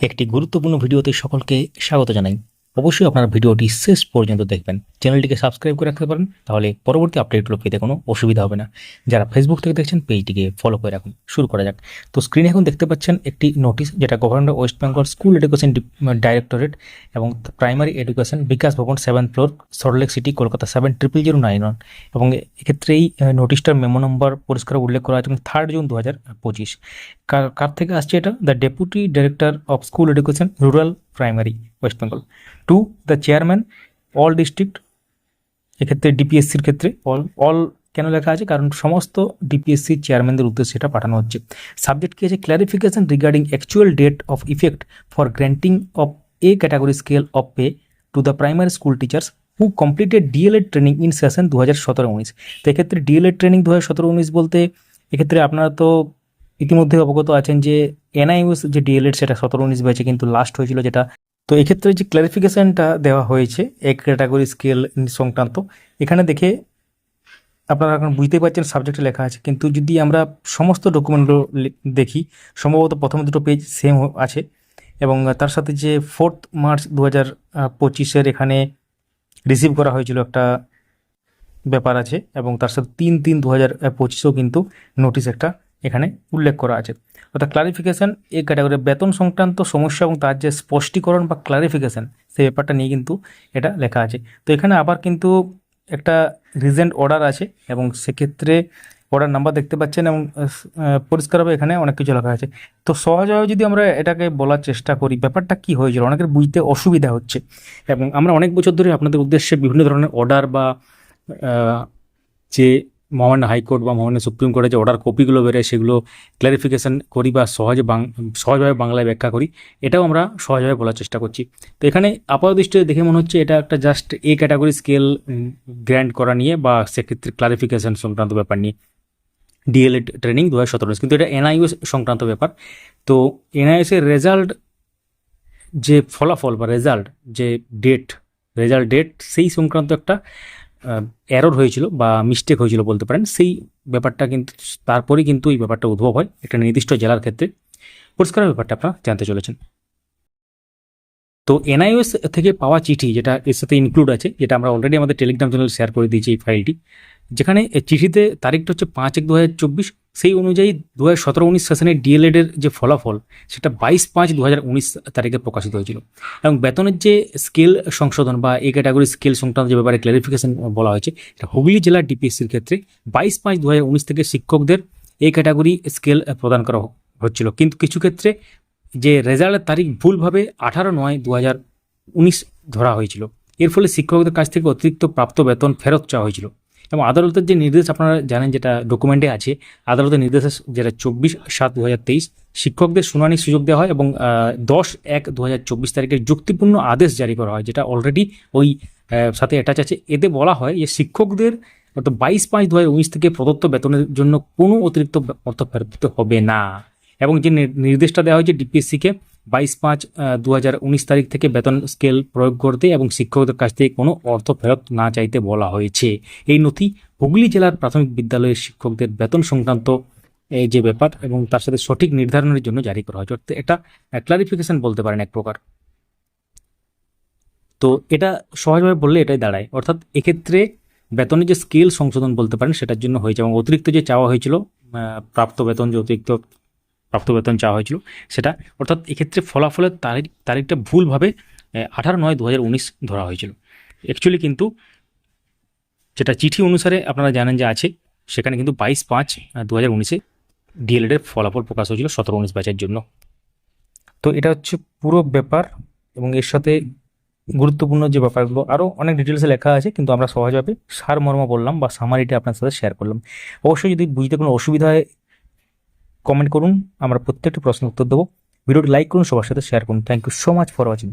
একটি গুরুত্বপূর্ণ ভিডিওতে সকলকে স্বাগত জানাই। অবশ্যই আপনারা ভিডিওটি শেষ পর্যন্ত দেখবেন। চ্যানেলটিকে সাবস্ক্রাইব করে রাখতে পারেন, তাহলে পরবর্তী আপডেটগুলো পেতে কোনো অসুবিধা হবে না। যারা ফেসবুক থেকে দেখছেন, পেজটিকে ফলো করে রাখুন। শুরু করা যাক। তো স্ক্রিনে এখন দেখতে পাচ্ছেন একটি নোটিশ যেটা governor West Bengal school education directorate এবং primary education Bikash Bhavan seven floor Salt Lake city Kolkata seven triple zero nine one এবং এক্ষেত্রে এই নোটিশটার মেমো নম্বর পরিষ্কার উল্লেখ করা আছে এবং থার্ড জুন দু হাজার পঁচিশ। কার কার থেকে আসছে এটা? The deputy director of school education rural primary West Bengal to the chairman all district এক্ষেত্রে ডিপিএসসির ক্ষেত্রে অল অল কেন লেখা আছে? কারণ সমস্ত ডিপিএসসি চেয়ারম্যানদের উদ্দেশ্যে এটা পাঠানো হচ্ছে। সাবজেক্ট কি আছে? Clarification regarding actual date of effect for granting of A category scale of pay to the primary school teachers who completed DElEd training in session দু হাজার সতেরো উনিশ তো এক্ষেত্রে ডিএলএড ট্রেনিং দু হাজার সতেরো উনিশ বলতে এক্ষেত্রে আপনারা তো ইতিমধ্যে অবগত আছেন যে এনআইউএস যে ডিএলএড সেটা সতেরো উনিশ ব্যাচে কিন্তু লাস্ট হয়েছিল যেটা। তো এক্ষেত্রে যে ক্লারিফিকেশনটা দেওয়া হয়েছে এক ক্যাটাগরি স্কেল সংক্রান্ত, এখানে দেখে আপনারা এখন বুঝতেই পারছেন সাবজেক্টে লেখা আছে। কিন্তু যদি আমরা সমস্ত ডকুমেন্টগুলো দেখি, সম্ভবত প্রথম দুটো পেজ সেম আছে। এবং তার সাথে যে ফোর্থ মার্চ দু হাজার পঁচিশের এখানে রিসিভ করা হয়েছিল একটা ব্যাপার আছে। এবং তার সাথে তিন তিন দু হাজার পঁচিশেও কিন্তু নোটিশ একটা এখানে উল্লেখ করা আছে। অর্থাৎ ক্লারিফিকেশন এই ক্যাটাগরি বেতন সংক্রান্ত সমস্যা এবং তার যে স্পষ্টীকরণ বা ক্লারিফিকেশন সেই ব্যাপারটা নিয়ে কিন্তু এটা লেখা আছে। তো এখানে আবার কিন্তু একটা রিজেন্ট অর্ডার আছে এবং সেক্ষেত্রে অর্ডার নাম্বার দেখতে পাচ্ছেন এবং পরিষ্কারভাবে এখানে অনেক কিছু লেখা আছে। তো সহজভাবে যদি আমরা এটাকে বলার চেষ্টা করি, ব্যাপারটা কি হয়েছিল? অনেকের বুঝতে অসুবিধা হচ্ছে এবং আমরা অনেক বছর ধরে আপনাদের উদ্দেশ্যে বিভিন্ন ধরনের অর্ডার বা যে মহামান্য হাইকোর্ট বা মহামান্য সুপ্রিম কোর্টে যে অর্ডার কপিগুলো বেরোয়, সেগুলো ক্লারিফিকেশন করি বা সহজে সহজভাবে বাংলায় ব্যাখ্যা করি, এটাও আমরা সহজভাবে বলার চেষ্টা করছি। তো এখানে আপাত দৃষ্টিতে দেখে মনে হচ্ছে এটা একটা just A category scale grant করা নিয়ে বা সেক্ষেত্রে ক্লারিফিকেশান সংক্রান্ত ব্যাপার নিয়ে। ডিএলএড ট্রেনিং দু হাজার সতেরো কিন্তু এটা এনআইএস সংক্রান্ত ব্যাপার। তো এনআইএস এর রেজাল্ট যে ফলাফল বা রেজাল্ট যে ডেট রেজাল্ট ডেট সেই সংক্রান্ত একটা এরর হয়েছিল বা মিস্টেক হয়েছিল বলতে পারেন, সেই ব্যাপারটা কিন্তু তারপরেই কিন্তু এই ব্যাপারটা উদ্ভব হয় একটা নির্দিষ্ট জেলার ক্ষেত্রে। পরিষ্কার ব্যাপারটা আপনারা জানতে চলেছেন। তো এনআইএস থেকে পাওয়া চিঠি যেটা এর সাথে ইনক্লুড আছে, যেটা আমরা অলরেডি আমাদের টেলিগ্রাম চ্যানেল শেয়ার করে দিয়েছি এই ফাইলটি যেখানে চিঠিতে তারিখটা হচ্ছে পাঁচ এক দু হাজার চব্বিশ সেই অনুযায়ী দু হাজার সতেরো উনিশ সেশনের ডিএলএড এর যে ফলাফল, সেটা বাইশ পাঁচ দু হাজার উনিশ তারিখে প্রকাশিত হয়েছিল। এবং বেতনের যে স্কেল সংশোধন বা এই ক্যাটাগরি স্কেল সংক্রান্ত যে ব্যাপারে ক্লারিফিকেশন বলা হয়েছে এটা হুগলি জেলার ডিপিএসসির ক্ষেত্রে বাইশ পাঁচ দু হাজার উনিশ থেকে শিক্ষকদের এই ক্যাটাগরি স্কেল প্রদান করা হচ্ছিল। কিন্তু কিছু ক্ষেত্রে যে রেজাল্টের তারিখ ভুলভাবে আঠারো নয় দু হাজার উনিশ ধরা হয়েছিল। এর ফলে শিক্ষকদের কাছ থেকে অতিরিক্ত প্রাপ্ত বেতন ফেরত চাওয়া হয়েছিল। এবং আদালতের যে নির্দেশ আপনারা জানেন যেটা ডকুমেন্টে আছে, আদালতের নির্দেশে যেটা চব্বিশ সাত দু শিক্ষকদের শুনানির সুযোগ দেওয়া হয় এবং দশ এক দু তারিখে যুক্তিপূর্ণ আদেশ জারি করা হয়, যেটা অলরেডি ওই সাথে অ্যাটাচ আছে। এতে বলা হয় যে শিক্ষকদের অর্থাৎ বাইশ পাঁচ দু থেকে প্রদত্ত বেতনের জন্য কোনো অতিরিক্ত অর্থ ফেরত দিতে হবে না। এবং যে নির- নির্দেশটা দেওয়া হয়েছে ডিপিএসসিকে বাইশ পাঁচ দু তারিখ থেকে বেতন স্কেল প্রয়োগ করতে এবং শিক্ষকদের কাছ থেকে কোনো অর্থ ফেরত না চাইতে বলা হয়েছে। এই নথি হুগলি জেলার প্রাথমিক বিদ্যালয়ের শিক্ষকদের বেতন সংক্রান্ত এই যে ব্যাপার এবং তার সাথে সঠিক নির্ধারণের জন্য জারি করা হয়েছে। অর্থাৎ এটা ক্লারিফিকেশন বলতে পারেন এক প্রকার। তো এটা সহজভাবে বললে এটাই দাঁড়ায়। অর্থাৎ এক্ষেত্রে বেতনের যে স্কেল সংশোধন বলতে পারেন সেটার জন্য হয়েছে এবং অতিরিক্ত যে চাওয়া হয়েছিল প্রাপ্ত বেতন যে অতিরিক্ত প্রাপ্ত বেতন চাওয়া হয়েছিল, সেটা অর্থাৎ এক্ষেত্রে ফলাফলের তারিখ, তারিখটা ভুলভাবে আঠারো নয় দু ধরা হয়েছিল। অ্যাকচুয়ালি কিন্তু যেটা চিঠি অনুসারে আপনারা জানেন যে আছে, সেখানে কিন্তু বাইশ পাঁচ দু হাজার উনিশে ডিএলএডের ফলাফল প্রকাশ হয়েছিল সতেরো উনিশ ব্যাচের জন্য। তো এটা হচ্ছে পুরো ব্যাপার এবং এর সাথে গুরুত্বপূর্ণ যে ব্যাপারগুলো আরও অনেক ডিটেলসে লেখা আছে, কিন্তু আমরা সহজভাবে সারমর্ম বললাম বা সামারিটা আপনার সাথে শেয়ার করলাম। অবশ্যই যদি বুঝতে কোনো অসুবিধা হয় কমেন্ট করুন, আমরা প্রত্যেকটি প্রশ্নের উত্তর দেবো। ভিডিওটি লাইক করুন, সবার সাথে শেয়ার করুন। Thank you so much for watching